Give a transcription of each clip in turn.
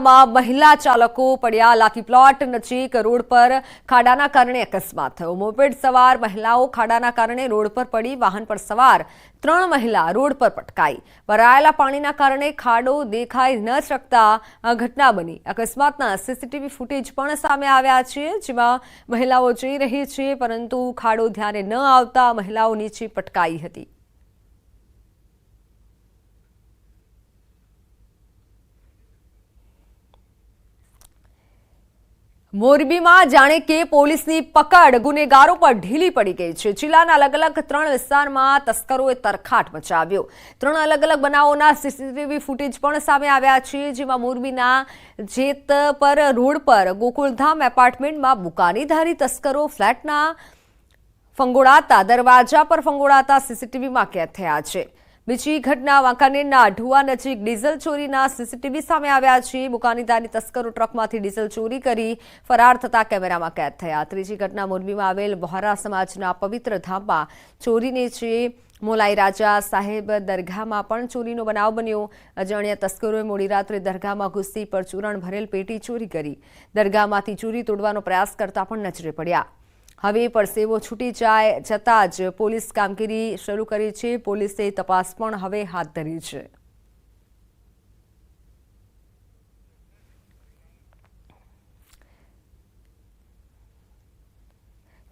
માં મહિલા ચાલકો પડ્યા લાકી પ્લોટ નજીક રોડ પર ખાડાના કારણે અકસ્માત થયો. મોપેડ સવાર મહિલાઓ ખાડાના કારણે રોડ પર પડી વાહન પર સવાર ત્રણ મહિલા રોડ પર પટકાઈ. ભરાયેલા પાણીના કારણે ખાડો દેખાઈ ન શકતા ઘટના બની. અકસ્માતના સીસીટીવી ફૂટેજ પણ સામે આવ્યા છે, જેમાં મહિલાઓ જઈ રહી છે, પરંતુ ખાડો ધ્યાને ન આવતા મહિલાઓ નીચે પટકાઈ હતી. મોરબીમાં જાણે કે પોલીસની પકડ, ગુનેગારો પર ઢીલી પડી ગઈ છે. જિલ્લાના અલગ અલગ ત્રણ વિસ્તારમાં તસ્કરોએ તરખાટ મચાવ્યો. ત્રણ અલગ અલગ બનાવોના સીસીટીવી ફૂટેજ પણ સામે આવ્યા છે, જેમાં મોરબીના જેતપર રોડ પર, ગોકુળધામ એપાર્ટમેન્ટમાં બુકાનીધારી તસ્કરો ફ્લેટના ફંગોળાતા, દરવાજા પર ફંગોળાતા સીસીટીવીમાં કેદ થયા છે. બીજી ઘટના વાંકાનેરના ઢુવા નજીક ડીઝલ ચોરીના સીસીટીવી સામે આવ્યા છે. બુકાનીદારની તસ્કરો ટ્રકમાંથી ડીઝલ ચોરી કરી ફરાર થતા કેમેરામાં કેદ થયા. ત્રીજી ઘટના મોરબીમાં આવેલ વહોરા સમાજના પવિત્ર ધામમાં ચોરીને છે મોલાઈ રાજા સાહેબ દરગાહમાં પણ ચોરીનો બનાવ બન્યો. અજાણ્યા તસ્કરોએ મોડી રાત્રે દરગાહમાં ઘૂસી પરચૂરણ ભરેલ પેટી ચોરી કરી. દરગાહમાંથી ચોરી તોડવાનો પ્રયાસ કરતા પણ નજરે પડ્યા. હવે પરસેવો છૂટી જાય જતાં જ પોલીસ કામગીરી શરૂ કરી છે. પોલીસે તપાસ પણ હવે હાથ ધરી છે.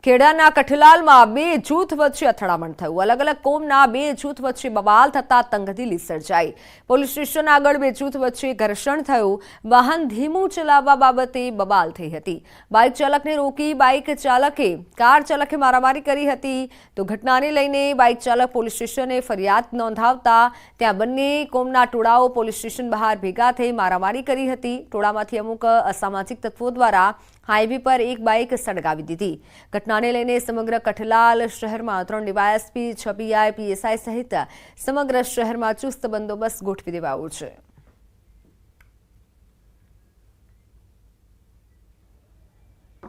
ખેડાના કઠલાલમાં બે જૂથ વચ્ચે અથડામણ થયું. અલગ અલગ કોમના બે જૂથ વચ્ચે બબાલ થતા તંગદીલી સર્જાઈ. પોલીસ સ્ટેશન આગળ બે જૂથ વચ્ચે ઘર્ષણ થયું. વાહન ધીમું ચલાવવા બાબતે બબાલ થઈ હતી. બાઇક ચાલકને રોકી બાઇક ચાલકે કાર ચાલકે મારામારી કરી હતી. તો ઘટનાને લઈને બાઇક ચાલક પોલીસ સ્ટેશને ફરિયાદ નોંધાવતા ત્યાં બંને કોમના ટોળાઓ પોલીસ સ્ટેશન બહાર ભેગા થઈ મારામારી કરી હતી. ટોળામાંથી અમુક અસામાજિક તત્વો દ્વારા હાઈવે પર એક બાઇક સળગાવી દીધી. ઘટનાને લઈને સમગ્ર કઠલાલ શહેરમાં ત્રણ ડીવાયએસપી છપીઆઈ પીએસઆઈ સહિત સમગ્ર શહેરમાં ચુસ્ત બંદોબસ્ત ગોઠવી દેવાયો છે.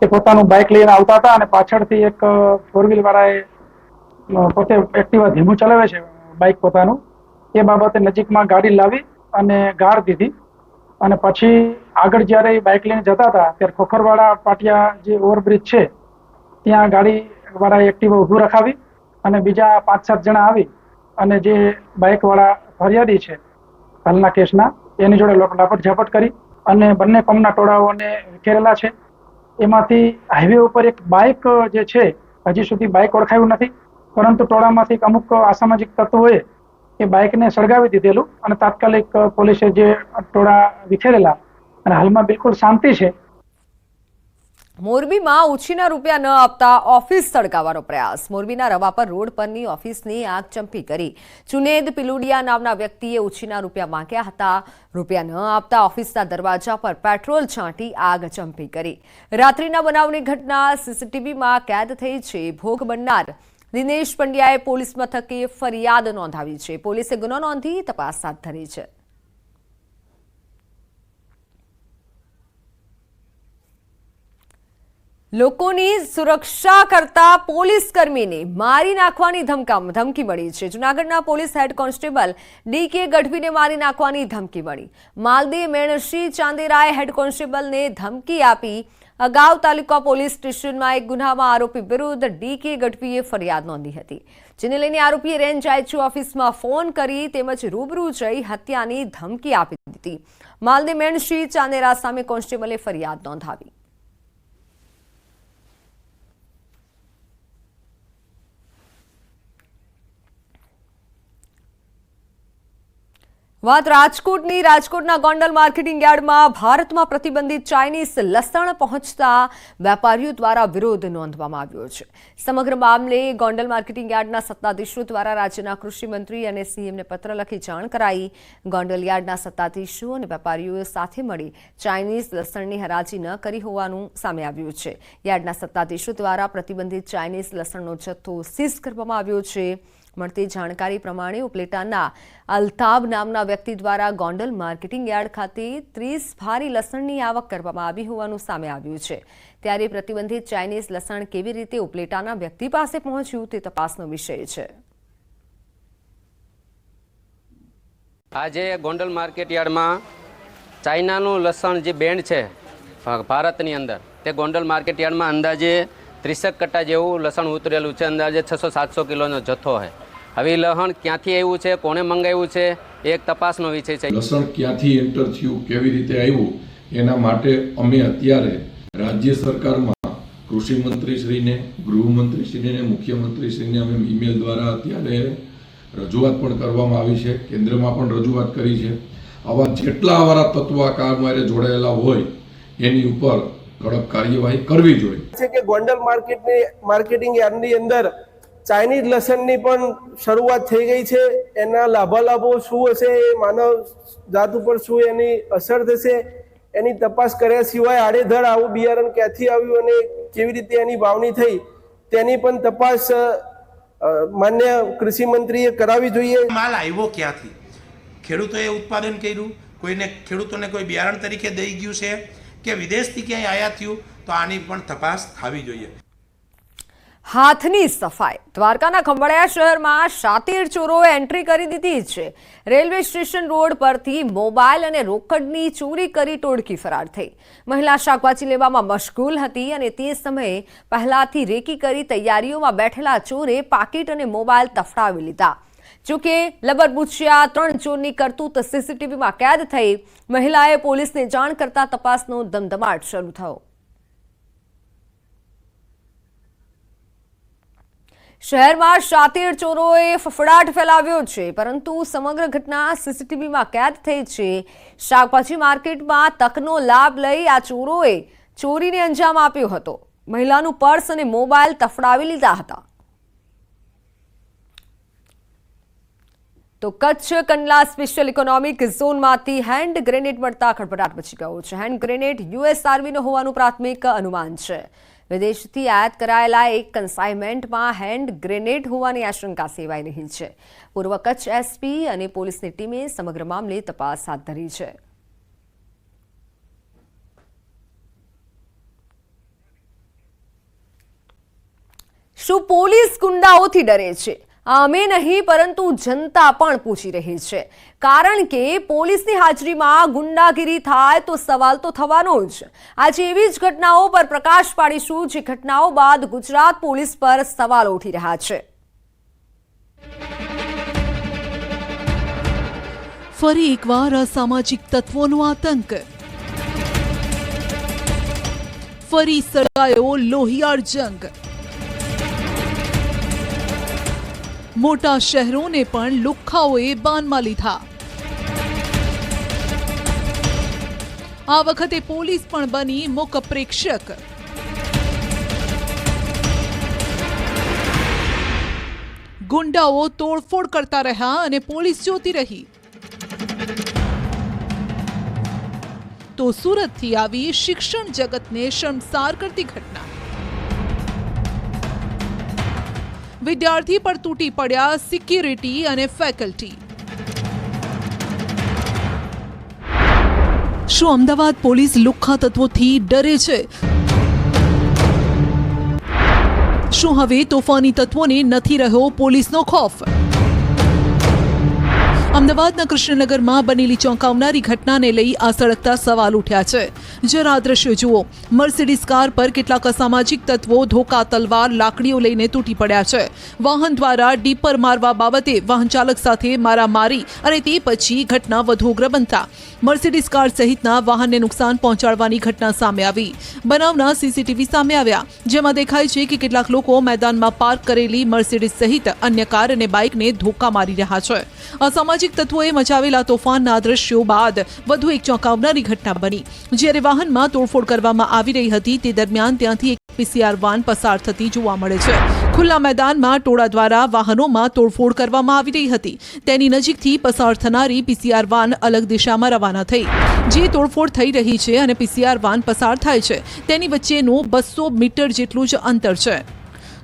તે પોતાનું બાઇક લઈને આવતા હતા અને પાછળથી એક ફોર વ્હીલ વાળાએ પોતે એક્ટિવા ધીમું ચલાવે છે, બાઇક પોતાનું. એ બાબતે નજીકમાં ગાડી લાવી અને ગાળ દીધી અને પછી આગળ જ્યારે એ બાઇક લઈને જતા હતા, ત્યારે ખોખરવાડા પાટિયા જે ઓવરબ્રિજ છે, ત્યાં ગાડી વાળા એક્ટિવા ઊભું રખાવી અને બીજા પાંચ સાત જણા આવી અને જે બાઇક વાળા ફરિયાદી છે, હાલના કેસના, એની જોડે લાપટ ઝાપટ કરી અને બંને કોમના ટોળાઓને વિખેરેલા છે. એમાંથી હાઈવે ઉપર એક બાઇક જે છે, હજી સુધી બાઇક ઓળખાયું નથી, પરંતુ ટોળામાંથી અમુક અસામાજિક તત્વોએ એ બાઇકને સળગાવી દીધેલું અને તાત્કાલિક પોલીસે જે ટોળા વિખેરેલા અને હાલમાં બિલકુલ શાંતિ છે. મોરબીમાં ઉછીના રૂપિયા ન આપતા ઓફિસ સળગાવવાનો પ્રયાસ. મોરબીના રવાપર રોડ પરની ઓફિસની આગ ચંપી કરી. ચુનેદ પિલુડિયા નામના વ્યક્તિએ ઉછીના રૂપિયા માંગ્યા હતા. રૂપિયા ન આપતા ઓફિસના દરવાજા પર પેટ્રોલ છાંટી આગ ચંપી કરી. રાત્રિના બનાવની ઘટના સીસીટીવીમાં કેદ થઈ છે. ભોગ બનનાર દિનેશ પંડ્યાએ પોલીસ મથકે ફરિયાદ નોંધાવી છે. પોલીસે ગુનો નોંધી તપાસ હાથ ધરી છે. લોકોની સુરક્ષા કરતા પોલીસ કર્મીને મારી નાખવાની ધમકામ ધમકી મળી છે. જૂનાગઢના પોલીસ હેડ કોન્સ્ટેબલ ડી કે ગઢવીને મારી નાખવાની ધમકી મળી. માલદી મેણસિંહ ચાંદેરાએ હેડ કોન્સ્ટેબલને ધમકી આપી. અગાઉ તાલુકા પોલીસ સ્ટેશનમાં એક ગુનામાં આરોપી વિરુદ્ધ ડી કે ગઢવીએ ફરિયાદ નોંધી હતી. જેને લઈને આરોપીએ રેન્જ આઈચુ ઓફિસમાં ફોન કરી તેમજ રૂબરૂ જઈ હત્યાની ધમકી આપી દીધી. માલદી મેણસિંહ ચાંદેરા સામે કોન્સ્ટેબલે ફરિયાદ નોંધાવી. વાત રાજકોટની. રાજકોટના ગોંડલ માર્કેટિંગ યાર્ડમાં ભારતમાં પ્રતિબંધિત ચાઇનીઝ લસણ પહોંચતા વેપારીઓ દ્વારા વિરોધ નોંધવામાં આવ્યો છે. સમગ્ર મામલે ગોંડલ માર્કેટિંગ યાર્ડના સત્તાધીશો દ્વારા રાજ્યના કૃષિમંત્રી અને સીએમને પત્ર લખી જાણ કરાઈ. ગોંડલ યાર્ડના સત્તાધીશો અને વેપારીઓ સાથે મળી ચાઇનીઝ લસણની હરાજી ન કરી હોવાનું સામે આવ્યું છે. યાર્ડના સત્તાધીશો દ્વારા પ્રતિબંધિત ચાઇનીઝ લસણનો જથ્થો સીઝ કરવામાં આવ્યો છે. મળતી જાણકારી પ્રમાણે ઉપલેટાના અલ્તાબ નામના વ્યક્તિ દ્વારા ગોંડલ માર્કેટિંગ યાર્ડ ખાતે ત્રીસ ભારી લસણની આવક કરવામાં આવી હોવાનું સામે આવ્યું છે. ત્યારે પ્રતિબંધિત ચાઇનીઝ લસણ કેવી રીતે ઉપલેટાના વ્યક્તિ પાસે પહોંચ્યું તે તપાસનો વિષય છે. આજે ગોંડલ માર્કેટ યાર્ડમાં ચાઇનાનું લસણ જે બેન્ડ છે, ભારતની અંદર, તે ગોંડલ માર્કેટ યાર્ડમાં અંદાજે ત્રીસેક કટ્ટા જેવું લસણ ઉતરેલું છે. અંદાજે છસો સાતસો કિલોનો જથ્થો છે હવે લસણ ક્યાંથી આવ્યું છે? કોણે મંગાવ્યું છે? એક તપાસનો વિષય છે. લસણ ક્યાંથી એન્ટર થયું? કેવી રીતે આવ્યું? એના માટે અમે અત્યારે રાજ્ય સરકારમાં કૃષિ મંત્રીશ્રીને, ગૃહમંત્રીશ્રીને મુખ્યમંત્રીશ્રીને અમે ઈમેલ દ્વારા અત્યારે રજૂઆત પણ કરવામાં આવી છે. કેન્દ્રમાં પણ રજૂઆત કરી છે. આવા જેટલા અમારા તત્વ આ કામમાં જોડાયેલા હોય, એની ઉપર કડક કાર્યવાહી કરવી જોઈએ. છે કે ગોંડલ માર્કેટની માર્કેટિંગ યાર્ડની અંદર ચાઇનીઝ લસણની પણ શરૂઆત થઈ ગઈ છે. એના લાભાલાભો શું હશે એ માનવ જાત ઉપર શું એની અસર થશે એની તપાસ કર્યા સિવાય આડેધડ આવું બિયારણ ક્યાંથી આવ્યું અને કેવી રીતે એની વાવણી થઈ તેની પણ તપાસ માન્ય કૃષિ મંત્રીએ કરાવવી જોઈએ. માલ આવ્યો ક્યાંથી? ખેડૂતોએ ઉત્પાદન કર્યું કોઈને ખેડૂતોને કોઈ બિયારણ તરીકે દઈ ગયું છે? કે વિદેશથી ક્યાંય આયાત થયું, તો આની પણ તપાસ થવી જોઈએ. હાથની સફાઈ. દ્વારકાના ખંભાળિયા શહેરમાં શાતીર ચોરોએ એન્ટ્રી કરી દીધી છે. રેલવે સ્ટેશન રોડ પરથી મોબાઈલ અને રોકડની ચોરી કરી ટોળકી ફરાર થઈ. મહિલા શાકભાજી લેવામાં મશગુલ હતી અને તે સમયે પહેલાથી રેકી કરી તૈયારીઓમાં બેઠેલા ચોરે પાકીટ અને મોબાઈલ તફડાવી લીધા. જોકે લબરબુચિયા ત્રણ ચોરની કરતૂત સીસીટીવીમાં કેદ થઈ મહિલાએ પોલીસને જાણ કરતા તપાસનો ધમધમાટ શરૂ થયો. શહેરમાં શાતીર ચોરોએ ફફડાટ ફેલાવ્યો છે, પરંતુ સમગ્ર ઘટના સીસીટીવીમાં કેદ થઈ છે. શાકભાજી માર્કેટમાં તકનો લાભ લઈ આ ચોરોએ ચોરીને અંજામ આપ્યો હતો. મહિલાનું પર્સ અને મોબાઈલ તફડાવી લીધા હતા. તો કચ્છ કંડલા સ્પેશિયલ ઇકોનોમિક ઝોનમાંથી હેન્ડ ગ્રેનેડ મળતા ખડભડાટ મચી ગયો છે. હેન્ડ ગ્રેનેડ યુએસ આર્મીનો હોવાનું પ્રાથમિક અનુમાન છે. વિદેશથી આયાત કરાયેલા એક કન્સાઇનમેન્ટમાં હેન્ડ ગ્રેનેડ હોવાની આશંકા સેવાઈ રહી છે. પૂર્વ કચ્છ એસપી અને પોલીસની ટીમે સમગ્ર મામલે તપાસ હાથ ધરી છે. શું પોલીસ ગુંડાઓથી ડરે છે? અમે નહીં, પરંતુ જનતા પણ પૂછી રહી છે. કારણ કે પોલીસની હાજરીમાં ગુંડાગીરી થાય તો સવાલ તો થવાનો જ. આજે એવી જ ઘટનાઓ પર પ્રકાશ પાડીશું, જે ઘટનાઓ બાદ ગુજરાત પોલીસ પર સવાલ ઉઠી રહ્યા છે. ફરી એકવાર અસામાજિક તત્વોનો આતંક. ફરી સળગાયો લોહિયાળ જંગ. મોટા શહેરોને પણ લુખ્ખાઓએ બાનમાં લીધા. આ વખતે પોલીસ પણ બની મુક પ્રેક્ષક. ગુંડાઓ તોડફોડ કરતા રહ્યા અને પોલીસ જોતી રહી. તો સુરતથી આવી શિક્ષણ જગતને શર્મસાર કરતી ઘટના. વિદ્યાર્થી પર તૂટી પડ્યા સિક્યુરિટી અને ફેકલ્ટી. શું અમદાવાદ પોલીસ લુખ્ખા તત્વોથી ડરે છે? શું હવે તોફાની તત્વોને નથી રહ્યો પોલીસનો ખોફ? અમદાવાદના કૃષ્ણનગરમાં બનેલી ચોંકાવનારી ઘટનાને લઈ આ સળગતા સવાલ ઉઠ્યા છે. જરા દ્રશ્યો જુઓ. મર્સિડીઝ કાર પર કેટલાક અસામાજિક તત્વો, ધોકા, તલવાર, લાકડીઓ લઈને તૂટી પડ્યા છે. વાહન દ્વારા ડીપર મારવા બાબતે વાહન ચાલક સાથે મારામારી અને તે પછી ઘટના વધુ ઉગ્ર બનતા મર્સિડીઝ કાર સહિતના વાહનને નુકસાન પહોંચાડવાની ઘટના સામે આવી. બનાવના સીસીટીવી સામે આવ્યા. જેમાં દેખાય છે કે કેટલાક લોકો મેદાનમાં પાર્ક કરેલી મર્સિડીઝ સહિત અન્ય કાર અને બાઇકને ધોકા મારી રહ્યા છે. અસામાજિક તત્વોએ મચાવેલા તોફાનના દ્રશ્યો બાદ વધુ એક ચોંકાવનારી ઘટના બની. જ્યારે વાહનમાં તોડફોડ કરવામાં આવી રહી હતી, તે દરમિયાન ત્યાંથી એક પીસીઆર વાન પસાર થતી જોવા મળે છે. ખુલ્લા મેદાનમાં ટોળા દ્વારા વાહનોમાં તોડફોડ કરવામાં આવી રહી હતી. તેની નજીકથી પસાર થનારી પીસીઆર વાન અલગ દિશામાં રવાના થઈ. જે તોડફોડ થઈ રહી છે અને પીસીઆર વાન પસાર થાય છે, તેની વચ્ચેનું બસો મીટર જેટલું જ અંતર છે.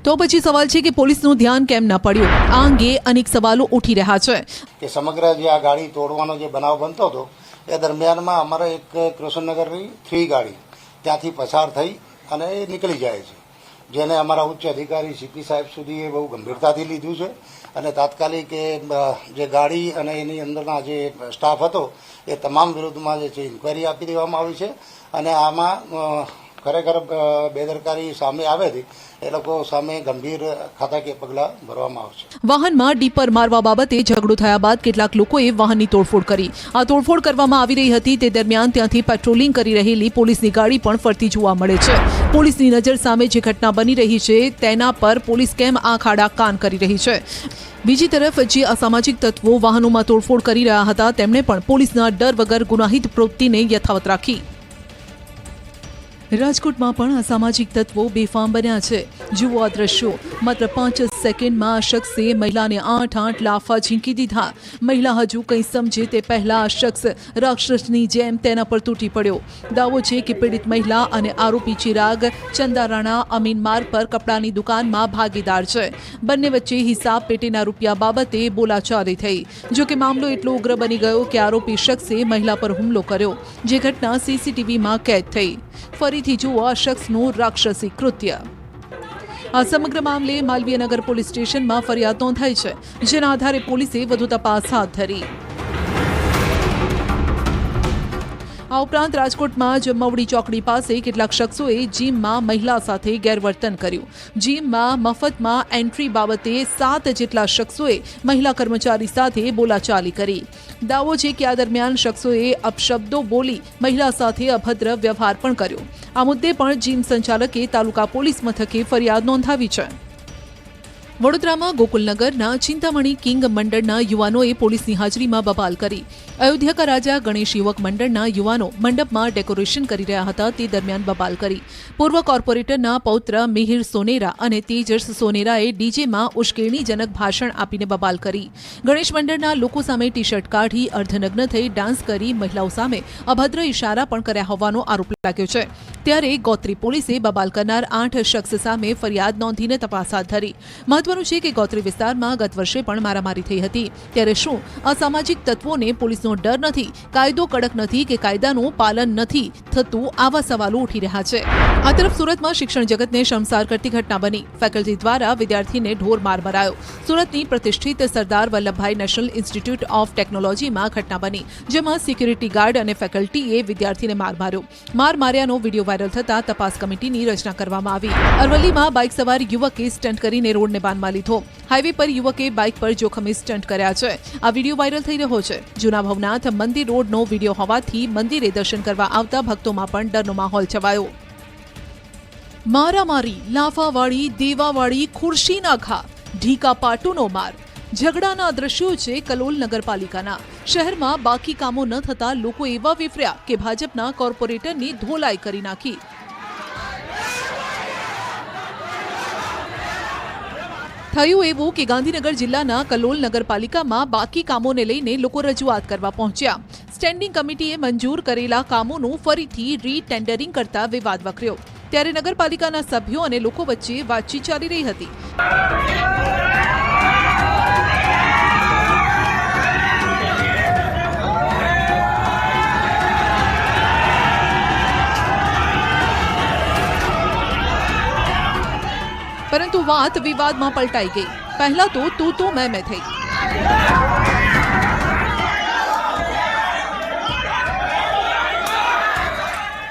તો પછી સવાલ છે કે પોલીસનું ધ્યાન કેમ ન પડ્યું? આ અંગે અનેક સવાલો ઉઠી રહ્યા છે. કે સમગ્ર જે આ ગાડી તોડવાનો જે બનાવ બનતો હતો, એ દરમિયાનમાં અમારે એક કૃષ્ણનગરની થ્રી ગાડી ત્યાંથી પસાર થઈ અને એ નીકળી જાય છે. જેને અમારા ઉચ્ચ અધિકારી સીપી સાહેબ સુધી એ બહુ ગંભીરતાથી લીધું છે અને તાત્કાલિક એ જે ગાડી અને એની અંદરના જે સ્ટાફ હતો, એ તમામ વિરુદ્ધમાં જે છે, ઇન્કવાયરી આપી દેવામાં આવી છે અને આમાં ખરેખર બેદરકારી સામે આવેથી એ લોકો સામે ગંભીર ખાતાકીય પગલાં ભરવામાં આવશે. વાહનમાં ડીપર મારવા બાબતે ઝઘડો થયા બાદ કેટલાક લોકોએ વાહનની તોડફોડ કરી. આ તોડફોડ કરવામાં આવી રહી હતી, તે દરમિયાન ત્યાંથી પેટ્રોલિંગ કરી રહેલી પોલીસની ગાડી પણ ફરતી જોવા મળે છે. પોલીસની નજર સામે જે ઘટના બની રહી છે, તેના પર પોલીસ કેમ આંખ આડા કાન કરી રહી છે? બીજી તરફ, જે અસામાજિક તત્વો વાહનોમાં તોડફોડ કરી રહ્યા હતા, તેમણે પણ પોલીસના ડર વગર ગુનાહિત પ્રવૃત્તિને યથાવત રાખી. રાજકોટમાં પણ અસામાજિક તત્વો બેફામ બન્યા છે. જુઓ આ દ્રશ્યો. માત્ર પાંચ જ સેકન્ડમાં આ શખ્સે મહિલાને આઠ આઠ લાફા ઝીંકી દીધા. મહિલા હજુ કંઈ સમજે તે પહેલાં આ શખ્સ રાક્ષસની જેમ તેના પર તૂટી પડ્યો. દાવો છે કે પીડિત મહિલા અને આરોપી ચિરાગ ચંદારાણા અમીન માર્ગ પર કપડાની દુકાનમાં ભાગીદાર છે. બંને વચ્ચે હિસાબ પેટેના રૂપિયા બાબતે બોલાચાલી થઈ. જો કે મામલો એટલો ઉગ્ર બની ગયો કે આરોપી શખ્સે મહિલા પર હુમલો કર્યો, જે ઘટના સીસીટીવીમાં કેદ થઈ. ફરીથી જુઓ આ શખ્સનું રાક્ષસી કૃત્ય. આ સમગ્ર મામલે માલવીયનગર પોલીસ સ્ટેશનમાં ફરિયાદ નોંધાઈ છે, જેના આધારે પોલીસે વધુ તપાસ હાથ ધરી. આ ઉપરાંત રાજકોટમાં જમવડી ચોકડી પાસે કેટલાક શખ્સોએ જીમમાં મહિલા સાથે ગેરવર્તન કર્યું. જીમમાં મફતમાં એન્ટ્રી બાબતે સાત જેટલા શખ્સોએ મહિલા કર્મચારી સાથે બોલાચાલી કરી. દાવો છે કે આ દરમિયાન શખ્સોએ અપશબ્દો બોલી મહિલા સાથે અભદ્ર વ્યવહાર પણ કર્યો. આ મુદ્દે પણ જીમ સંચાલકે તાલુકા પોલીસ મથકે ફરિયાદ નોંધાવી છે. વડોદરામાં ગોકુલનગરના ચિંતામણી કિંગ મંડળના યુવાનોએ પોલીસની હાજરીમાં બબાલ કરી. અયોધ્યાકા રાજા ગણેશ યુવક મંડળના યુવાનો મંડપમાં ડેકોરેશન કરી રહ્યા હતા, તે દરમિયાન બબાલ કરી. પૂર્વ કોર્પોરેટરના પૌત્ર મિહિર સોનેરા અને તેજસ સોનેરાએ ડીજેમાં ઉશ્કેરણીજનક ભાષણ આપીને બબાલ કરી. ગણેશ મંડળના લોકો સામે ટી શર્ટ કાઢી, અર્ધનગ્ન થઈ ડાન્સ કરી મહિલાઓ સામે અભદ્ર ઇશારા પણ કર્યા હોવાનો આરોપ લાગ્યો છે. ત્યારે ગોત્રી પોલીસે બબાલ કરનાર આઠ શખ્સ સામે ફરિયાદ નોંધીને તપાસ હાથ ધરી. મહત્વનું છે કે ગોત્રી વિસ્તારમાં ગત વર્ષે પણ મારામારી થઈ હતી. ત્યારે શું અસામાજિક તત્વોને પોલીસનો ડર નથી, કાયદો કડક નથી કે કાયદાનું પાલન નથી થતું આવા સવાલો ઉઠી રહ્યા છે. આ તરફ સુરતમાં શિક્ષણ જગતને શમસાર કરતી ઘટના બની. ફેકલ્ટી દ્વારા વિદ્યાર્થીને ઢોર માર મરાયો સુરતની પ્રતિષ્ઠિત Sardar Vallabhbhai National Institute of ટેકનોલોજીમાં ઘટના બની, જેમાં સિક્યુરિટી ગાર્ડ અને ફેકલ્ટીએ વિદ્યાર્થીને માર માર્યો. માર માર્યાનો વીડિયો વાયરલ થતા તપાસ કમિટીની રચના કરવામાં આવી. અરવલ્લીમાં બાઇક સવાર યુવકે સ્ટન્ટ કરીને રોડને બાંધમાં લીધો. હાઈવે પર યુવકે બાઇક પર જોખમી સ્ટન્ટ કર્યા છે. આ વીડિયો વાયરલ થઈ રહ્યો છે. જૂના ભવનાથ મંદિર રોડનો વીડિયો હોવાથી મંદિરે દર્શન કરવા આવતા ભક્તોમાં પણ ડરનો માહોલ છવાયો. મારામારી, લાફાવાળી, દેવાવાળી ખુરશીના ઘા ઢીકા પાટુનો માર. ઝઘડાના દ્રશ્યો છે કલોલ નગરપાલિકાના. શહેરમાં બાકી કામો ન થતા લોકો એવા વિફર્યા કે ભાજપના કોર્પોરેટરની ધોલાઈ કરી નાખી. થયું એવું કે ગાંધીનગર જિલ્લાના કલોલ નગરપાલિકામાં બાકી કામોને લઈને લોકો રજૂઆત કરવા પહોંચ્યા. સ્ટેન્ડિંગ કમિટીએ મંજૂર કરેલા કામોનું ફરીથી રીટેન્ડરિંગ કરતા વિવાદ વકર્યો. ત્યારે નગરપાલિકાના સભ્યો અને લોકો વચ્ચે વાતચીત ચાલી રહી હતી. પરંતુ વાત વિવાદમાં પલટાઈ ગઈ. પહેલા તો તું તું મેં મેં થઈ.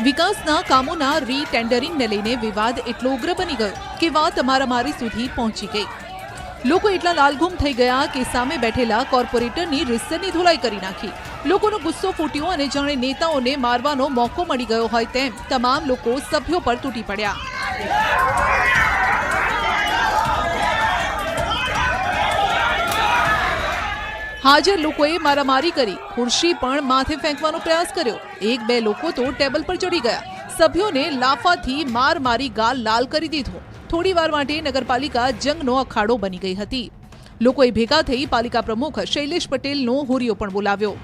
વિકાસના કામોના રીટેન્ડરિંગને લઈને વિવાદ એટલો ઉગ્ર બની ગયો કે વાત મારામારી સુધી પહોંચી ગઈ. લોકો એટલા લાલઘુમ થઈ ગયા કે સામે બેઠેલા કોર્પોરેટરની રિસ્સરની ધોલાઈ કરી નાખી. લોકોનો ગુસ્સો ફૂટ્યો અને જાણે નેતાઓને મારવાનો મોકો મળી ગયો હોય તેમ તમામ લોકો સભ્યો પર તૂટી પડ્યા. હાજર લોકોએ મારામારી કરી, ખુરશી પણ માથે ફેંકવાનો પ્રયાસ કર્યો. એક બે લોકો તો ટેબલ પર ચડી ગયા. સભ્યોને લાફાથી માર મારી ગાલ લાલ કરી દીધો. થોડીવાર માટે નગરપાલિકા જંગનો અખાડો બની ગઈ હતી. લોકોએ ભેગા થઈ પાલિકા પ્રમુખ શૈલેષ પટેલનો હોરિયો પણ બોલાવ્યો.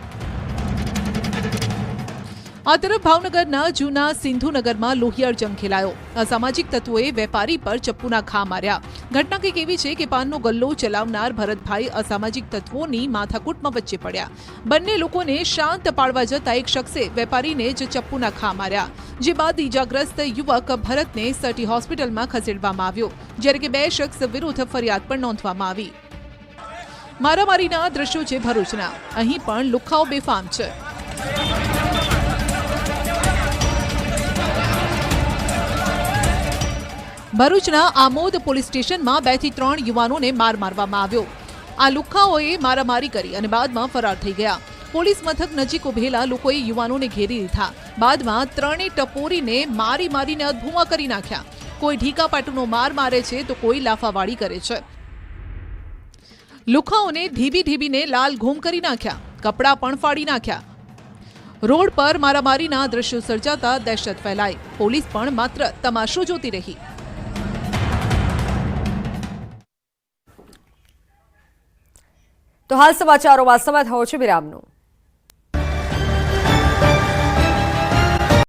આ તરફ ભાવનગરના જૂના સિંધુનગરમાં લોહિયાળ જંગ ખેલાયો. અસામાજિક તત્વોએ વેપારી પર ચપ્પુના ઘા માર્યા. ઘટના કંઈક એવી છે કે પાનનો ગલ્લો ચલાવનાર ભરતભાઈ અસામાજિક તત્વોની માથાકૂટમાં વચ્ચે પડ્યા. બંને લોકોને શાંત પાડવા જતા એક શખ્સે વેપારીને જ ચપ્પુના ઘા માર્યા, જે બાદ ઈજાગ્રસ્ત યુવક ભરતને સટી હોસ્પિટલમાં ખસેડવામાં આવ્યો, જ્યારે કે બે શખ્સ વિરુદ્ધ ફરિયાદ પણ નોંધવામાં આવી. મારામારીના દ્રશ્યો છે ભરૂચના. અહીં પણ લુખ્ખાઓ બેફામ છે. ભરૂચના આમોદ પોલીસ સ્ટેશનમાં બેથી ત્રણ યુવાનોને માર મારવામાં આવ્યો. આ લુખ્ખાઓએ મારામારી કરી અને બાદમાં ફરાર થઈ ગયા. પોલીસ મથક નજીક ઉભેલા લોકોએ યુવાનોને ઘેરી લીધા. બાદમાં ત્રણેય ટપોરીને મારી મારીને અધભૂમા કરી નાખ્યા. કોઈ ઢીકા પાટુનો માર મારે છે તો કોઈ લાફાવાળી કરે છે. લુખાઓને ધીબી ધીબીને લાલ ઘૂમ કરી નાખ્યા. કપડાં પણ ફાડી નાખ્યા. રોડ પર મારામારીના દ્રશ્યો સર્જાતા દહેશત ફેલાઈ. પોલીસ પણ માત્ર તમાશો જોતી રહી. તો હાલ સમાચારોમાં સમય થયો છે વિરામનો.